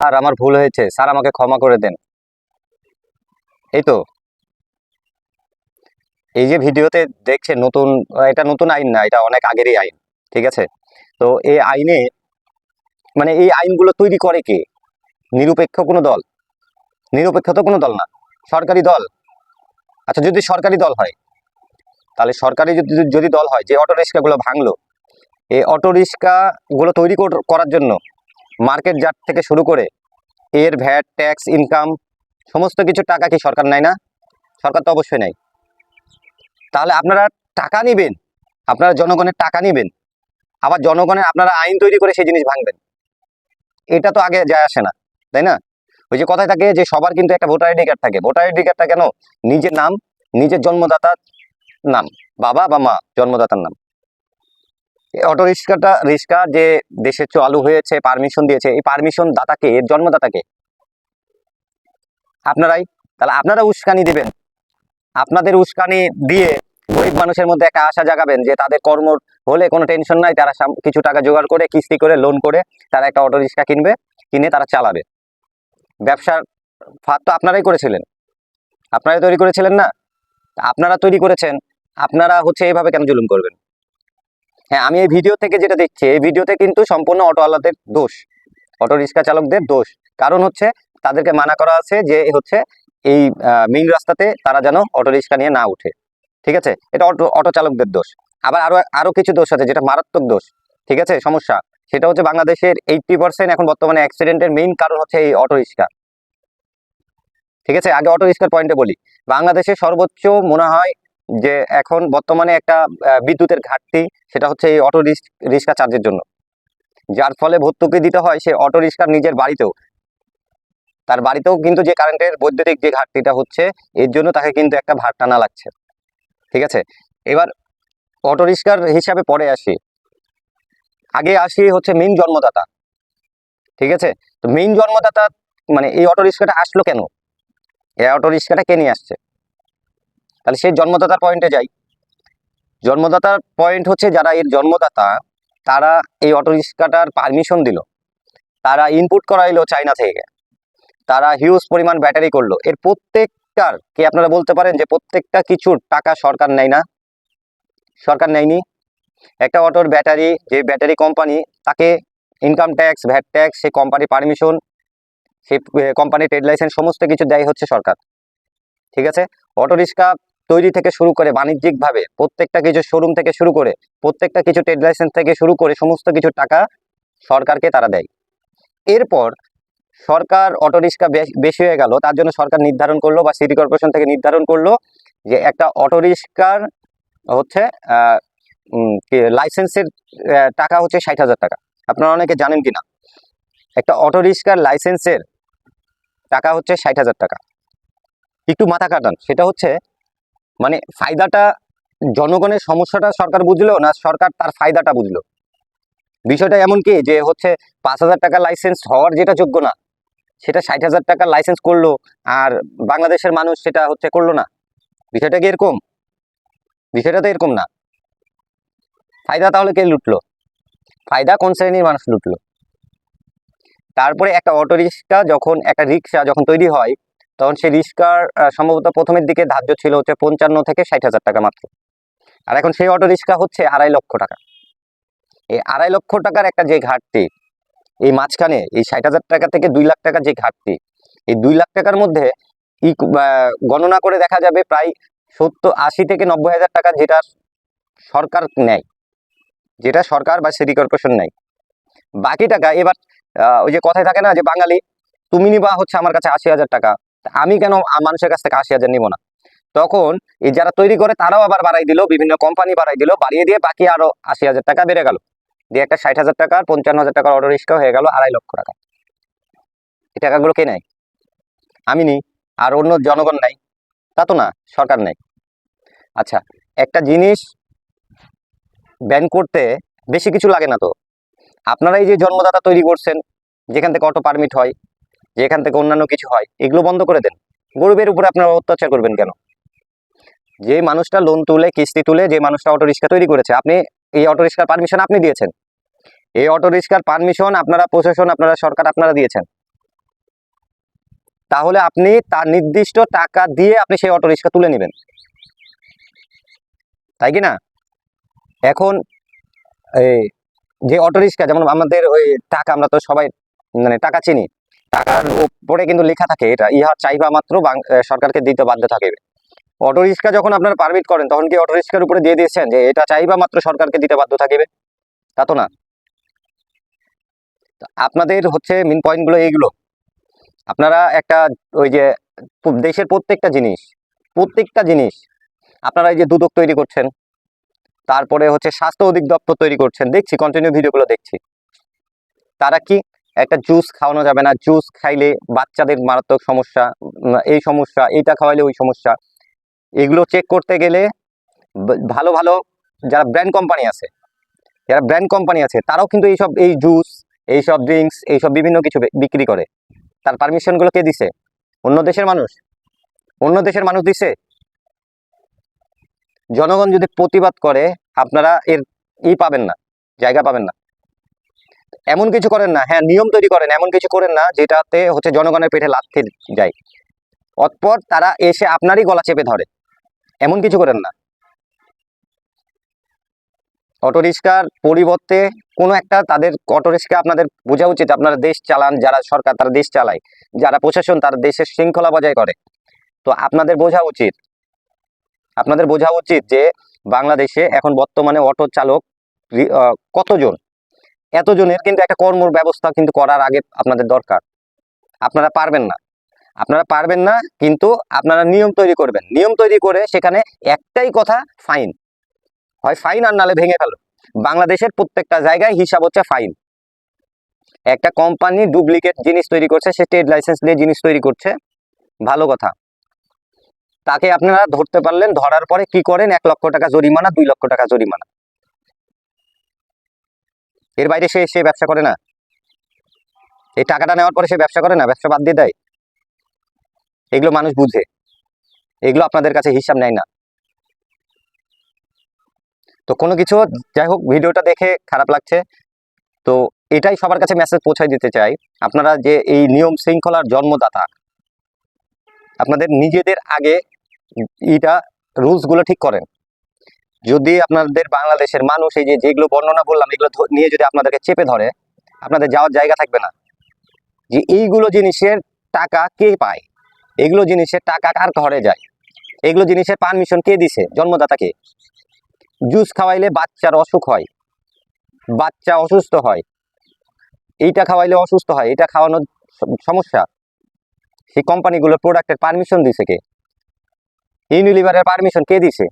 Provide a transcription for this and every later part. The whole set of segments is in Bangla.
আর আমার ভুল হয়েছে। স্যার আমাকে ক্ষমা করে দেন। এই তো। এই যে ভিডিওতে দেখছে নতুন এটা নতুন আইন না এটা অনেক আগেরই আইন ঠিক আছে? তো এই আইনে মানে এই আইনগুলো তৈরি করে কে? নিরপেক্ষ কোনো দল? নিরপেক্ষ তো কোনো দল না সরকারি দল। আচ্ছা যদি সরকারি দল হয় তাহলে সরকারি যদি যদি দল হয় যে অটো রিক্সাগুলো ভাঙলো এই অটো রিক্সাগুলো তৈরি কর- করার জন্য মার্কেট জাট থেকে শুরু করে এর ভ্যাট, ট্যাক্স, ইনকাম সমস্ত কিছু টাকা কি সরকার নেয় না? সরকার তো অবশ্যই নেয়। তাহলে আপনারা টাকা নেবেন, আপনারা জনগণের টাকা নেবেন, আবার জনগণের আপনারা আইন তৈরি করে সেই জিনিস ভাঙবেন। এটা তো আগে যায় আসে না, তাই না? ওই যে কথায় থাকে যে সবার কিন্তু একটা ভোটার আইডি কার্ড থাকে। ভোটার আইডি কার্ডটা কেন? নিজের নাম, নিজের জন্মদাতার নাম, বাবা বা মা, জন্মদাতার নাম। অটো রিক্সাটা, রিক্সা যে দেশে চালু হয়েছে পারমিশন দিয়েছে, এই পারমিশন দাতাকে, এর জন্মদাতাকে, আপনারাই, তাহলে আপনারা উস্কানি দিবেন। আপনাদের উস্কানি দিয়ে গরিব মানুষের মধ্যে একটা আশা জাগাবেন যে তাদের কর্ম হলে কোনো টেনশন নাই, তারা কিছু টাকা জোগাড় করে, কিস্তি করে লোন করে, তারা একটা অটো রিক্সা কিনবে, কিনে তারা চালাবে। ব্যবসার ফাঁদ তো আপনারাই করেছিলেন। আপনারাই তৈরি করেছিলেন না? আপনারা তৈরি করেছেন, আপনারা হচ্ছে এইভাবে কেন জুলুম করবেন? হ্যাঁ আমি এই ভিডিও থেকে যেটা দেখছি, এই ভিডিওতে কিন্তু সম্পূর্ণ অটোওয়ালাদের দোষ অটো রিক্সা চালকদের দোষ। কারণ হচ্ছে, তাদেরকে মানা করা আছে যে হচ্ছে, এই মেইন রাস্তাতে তারা যেন অটো রিক্সা নিয়ে না উঠে। ঠিক আছে? এটা অটো অটো চালকদের দোষ। আবার আরও আরও কিছু দোষ আছে যেটা মারাত্মক দোষ। ঠিক আছে? সমস্যা। সেটা হচ্ছে বাংলাদেশের এইটটি পার্সেন্ট এখন বর্তমানে অ্যাক্সিডেন্টের মেইন কারণ হচ্ছে এই অটো রিক্সা। ঠিক আছে? আগে অটো রিক্সার পয়েন্টে বলি। বাংলাদেশে সর্বোচ্চ মনে হয় যে এখন বর্তমানে একটা বিদ্যুতের ঘাটতি, সেটা হচ্ছে এই অটো রিক্সা চার্জের জন্য। যার ফলে ভর্তুকি দিতে হয় সে অটো রিক্সার নিজের বাড়িতেও। তার বাড়িতেও কিন্তু যে কারেন্টের বৈদ্যুতিক যে ঘাটতিটা হচ্ছে, এর জন্য তাকে কিন্তু একটা ভার টানা লাগছে। ঠিক আছে? এবার অটো রিক্সার হিসাবে পরে আসি। আগে আসি হচ্ছে মেইন জন্মদাতা। ঠিক আছে? তো মেইন জন্মদাতা মানে এই অটো রিক্সাটা আসলো কেন? এই অটো রিক্সাটা কে নিয়ে আসছে? তাহলে সেই জন্মদাতার পয়েন্টে যাই। জন্মদাতার পয়েন্ট হচ্ছে যারা এর জন্মদাতা, তারা এই অটো রিক্সাটার পারমিশন দিল। তারা ইনপুট করাইলো চায়না থেকে। তারা হিউজ পরিমাণ ব্যাটারি করল। এর প্রত্যেকটার কি আপনারা বলতে পারেন যে প্রত্যেকটা কিছুর টাকা সরকার নেয় না? সরকার নেয়নি। একটা অটোর ব্যাটারি যে ব্যাটারি কোম্পানি তাকে ইনকাম ট্যাক্স ভ্যাট ট্যাক্স সেই কোম্পানি পারমিশন সেই কোম্পানি ট্রেড লাইসেন্স সমস্ত কিছু দেয় হচ্ছে সরকার। ঠিক আছে? অটো রিক্সা তৈরি থেকে শুরু করে বাণিজ্যিকভাবে প্রত্যেকটা কিছু শোরুম থেকে শুরু করে প্রত্যেকটা কিছু ট্রেড লাইসেন্স থেকে শুরু করে সমস্ত কিছু টাকা সরকারকে তারা দেয়। এরপর সরকার অটো রিক্সা বেশি হয়ে গেল, তার জন্য সরকার নির্ধারণ করল বা সিটি কর্পোরেশন থেকে নির্ধারণ করল যে একটা অটো রিক্সার হচ্ছে লাইসেন্সের টাকা হচ্ছে ষাট হাজার টাকা। আপনারা অনেকে জানেন কিনা? একটা অটো রিক্সার লাইসেন্সের টাকা হচ্ছে ষাট হাজার টাকা। একটু মাথা কাটান সেটা হচ্ছে মানে ফায়দাটা, জনগণের সমস্যাটা সরকার বুঝলো না সরকার তার ফায়দাটা বুঝলো? বিষয়টা এমন কি যে হচ্ছে পাঁচ হাজার টাকা লাইসেন্স হওয়ার যেটা যোগ্য না, সেটা ষাট হাজার টাকার লাইসেন্স করল আর বাংলাদেশের মানুষ সেটা হচ্ছে করল না। বিষয়টা কি এরকম? বিষয়টা তো এরকম না। ফায়দা তাহলে কে লুটলো? ফায়দা কোন শ্রেণির মানুষ লুটলো? তারপরে একটা অটো রিক্সা যখন, একটা রিক্সা যখন তৈরি হয় তখন সেই রিক্সার সম্ভবত প্রথমের দিকে ধার্য ছিল হচ্ছে পঞ্চান্ন থেকে ষাট হাজার টাকা মাত্র। আর এখন সেই অটো রিক্সা হচ্ছে আড়াই লক্ষ টাকা। এই আড়াই লক্ষ টাকার একটা যে ঘাটতি, এই মাঝখানে এই ষাট হাজার টাকা থেকে দুই লাখ টাকার যে ঘাটতি, এই দুই লাখ টাকার মধ্যে ই গণনা করে দেখা যাবে প্রায় সত্তর, আশি থেকে নব্বই হাজার টাকা যেটা সরকার নেয়। যেটা সরকার বা সিটি কর্পোরেশন নেয়। বাকি টাকা, এবার ওই যে কথায় থাকে না যে বাঙালি, তুমি নিবা হচ্ছে আমার কাছে আশি হাজার টাকা। আমি কেন মানুষের কাছ থেকে আশি হাজার নিব না? তখন এই যারা তৈরি করে তারাও আবার বাড়াই দিল, বিভিন্ন কোম্পানি বাড়াই দিল, বাড়িয়ে দিয়ে বাকি আরও আশি হাজার টাকা বেড়ে গেল। দিয়ে একটা ষাট হাজার টাকা পঞ্চান্ন হাজার টাকার অটো রিক্সা হয়ে গেল আড়াই লক্ষ টাকা এই টাকাগুলো কে নেয়? আমি নিই, আর অন্য জনগণ নাই, তা তো না, সরকার নেই। আচ্ছা একটা জিনিস ব্যান করতে বেশি কিছু লাগে না তো? আপনারা এই যে জন্মদাতা তৈরি করছেন, যেখান থেকে অটো পারমিট হয় যেখান থেকে অন্যান্য কিছু হয়, এগুলো বন্ধ করে দেন। গরিবের উপরে আপনারা অত্যাচার করবেন কেন? যে মানুষটা লোন তুলে, কিস্তি তুলে, যে মানুষটা অটো রিক্সা তৈরি করেছে, আপনি এই অটো রিক্সার পারমিশন আপনি দিয়েছেন। এই অটো রিক্সার পারমিশন আপনারা, প্রশাসন আপনারা, সরকার আপনারা দিয়েছেন। তাহলে আপনি তার নির্দিষ্ট টাকা দিয়ে আপনি সেই অটো রিক্সা তুলে নেবেন। তাই কি না? এখন এই যে অটো রিক্সা যেমন আমাদের ওই টাকা আমরা তো সবাই মানে টাকা চিনি টাকার উপরে কিন্তু লেখা থাকে এটা। ইহার চাইবা মাত্র সরকারকে দিতে বাধ্য থাকিবে অটো রিক্সা যখন আপনারা পারমিট করেন, তখন কি অটো রিক্সার উপরে দিয়ে দিয়েছেন যে এটা চাইবা মাত্র সরকারকে দিতে বাধ্য থাকিবে তা তো না। আপনাদের হচ্ছে মেন পয়েন্টগুলো এইগুলো। আপনারা একটা ওই যে দেশের প্রত্যেকটা জিনিস প্রত্যেকটা জিনিস আপনারা এই যে দুদক তৈরি করছেন, তারপরে হচ্ছে স্বাস্থ্য অধিদপ্তর তৈরি করছেন, দেখছি কন্টিনিউ ভিডিওগুলো দেখছি। তারা কি একটা জুস খাওয়ানো যাবে না। জুস খাইলে বাচ্চাদের মারাত্মক সমস্যা এই সমস্যা, এইটা খাওয়াইলে ওই সমস্যা। এগুলো চেক করতে গেলে ভালো ভালো যারা ব্র্যান্ড কোম্পানি আছে, যারা ব্র্যান্ড কোম্পানি আছে, তারাও কিন্তু এইসব, এই জুস এইসব ড্রিঙ্কস এইসব বিভিন্ন কিছু বিক্রি করে। তার পারমিশনগুলো কে দিছে? অন্য দেশের মানুষ? অন্য দেশের মানুষ দিছে? জনগণ যদি প্রতিবাদ করে, আপনারা এর ই পাবেন না, জায়গা পাবেন না। এমন কিছু করেন না। হ্যাঁ নিয়ম তৈরি করেন, এমন কিছু করেন না, যেটাতে হচ্ছে জনগণের পেটে লাথি যায়। অতপর তারা এসে আপনারই গলা চেপে ধরে। এমন কিছু করেন না। অটো রিক্সার পরিবর্তে কোনো একটা তাদের অটো রিক্সা আপনাদের বোঝা উচিত, আপনারা দেশ চালান, যারা সরকার তারা দেশ চালায়, যারা প্রশাসন তারা দেশের শৃঙ্খলা বজায় করে। তো আপনাদের বোঝা উচিত, আপনাদের বোঝা উচিত যে বাংলাদেশে এখন বর্তমানে অটো চালক কতজন? এতজনের কিন্তু একটা কর্মর ব্যবস্থা কিন্তু করার আগে আপনাদের দরকার। আপনারা পারবেন না। আপনারা পারবেন না, কিন্তু আপনারা নিয়ম তৈরি করবেন। নিয়ম তৈরি করে সেখানে একটাই কথা, ফাইন। হয় ফাইন আর নালে ভেঙে ফেলো। বাংলাদেশের প্রত্যেকটা জায়গায় হিসাব হচ্ছে ফাইন। একটা কোম্পানি ডুপ্লিকেট জিনিস তৈরি করছে, সে ট্রেড লাইসেন্স দিয়ে জিনিস তৈরি করছে। ভালো কথা। তাকে আপনারা ধরতে পারলেন, ধরার পরে কি করেন? এক লক্ষ টাকা জরিমানা, দুই লক্ষ টাকা জরিমানা। এর বাইরে সে সে ব্যবসা করে না। এই টাকাটা নেওয়ার পরে সে ব্যবসা করে না, ব্যবসা বাদ দিয়ে দেয়। এগুলো মানুষ বুঝে। এগুলো আপনাদের কাছে হিসাব নেয় না। তো কোনো কিছু যাই হোক, ভিডিওটা দেখে খারাপ লাগছে। তো এটাই সবার কাছে মেসেজ পৌঁছায় দিতে চাই। আপনারা যে এই নিয়ম শৃঙ্খলার জন্মদাতা, আপনাদের নিজেদের আগে এটা রুলসগুলো ঠিক করেন। যদি আপনাদের বাংলাদেশের মানুষ এই যে যেগুলো বর্ণনা বললাম, এগুলো নিয়ে যদি আপনাদেরকে চেপে ধরে, আপনাদের যাওয়ার জায়গা থাকবে না। যে এইগুলো জিনিসের টাকা কে পায়? এগুলো জিনিসের টাকা কার ঘরে যায়? এগুলো জিনিসের পারমিশন কে দিছে? জন্মদাতাকে জুস খাওয়াইলে বাচ্চার অসুখ হয়, বাচ্চা অসুস্থ হয়, এইটা খাওয়াইলে অসুস্থ হয় এটা খাওয়ানোর সমস্যা। সেই কোম্পানিগুলোর প্রোডাক্টের পারমিশন দিছে কে? ইউনিলিভারের পারমিশন কে দিছে?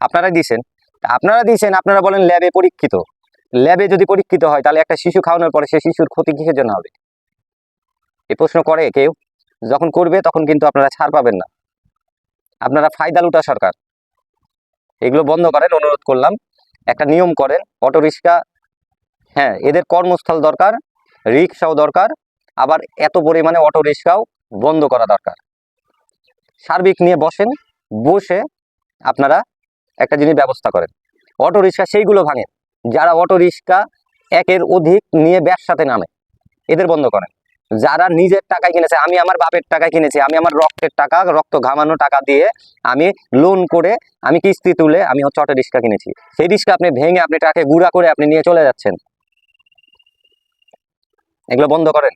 আপনারাই দিছেন। তা আপনারা দিছেন, আপনারা বলেন ল্যাবে পরীক্ষিত। ল্যাবে যদি পরীক্ষিত হয়, তাহলে একটা শিশু খাওয়ানোর পরে সে শিশুর ক্ষতি কিসের জন্য হবে? এই প্রশ্ন করে কেউ। যখন করবে, তখন কিন্তু আপনারা ছাড় পাবেন না। আপনারা ফায়দা লুটা সরকার। এগুলো বন্ধ করেন, অনুরোধ করলাম। একটা নিয়ম করেন, অটো রিক্সা হ্যাঁ এদের কর্মস্থল দরকার, রিক্সাও দরকার, আবার এত পরিমাণে অটো রিক্সাও বন্ধ করা দরকার। সার্বিক নিয়ে বসেন, বসে আপনারা একটা জিনিস ব্যবস্থা করেন। অটো রিক্সা সেইগুলো ভাঙেন। যারা অটো রিক্সা একের অধিক নিয়ে ব্যবসাতে নামে, এদের বন্ধ করেন। যারা নিজের টাকায় কিনেছে, আমি আমার বাপের টাকায় কিনেছি, আমি আমার রক্তের টাকা, রক্ত ঘামানো টাকা দিয়ে আমি লোন করে আমি কিস্তি তুলে আমি হচ্ছে অটো রিক্সা কিনেছি। সেই রিক্সা আপনি ভেঙে আপনি টাকে গুঁড়া করে আপনি নিয়ে চলে যাচ্ছেন। এগুলো বন্ধ করেন।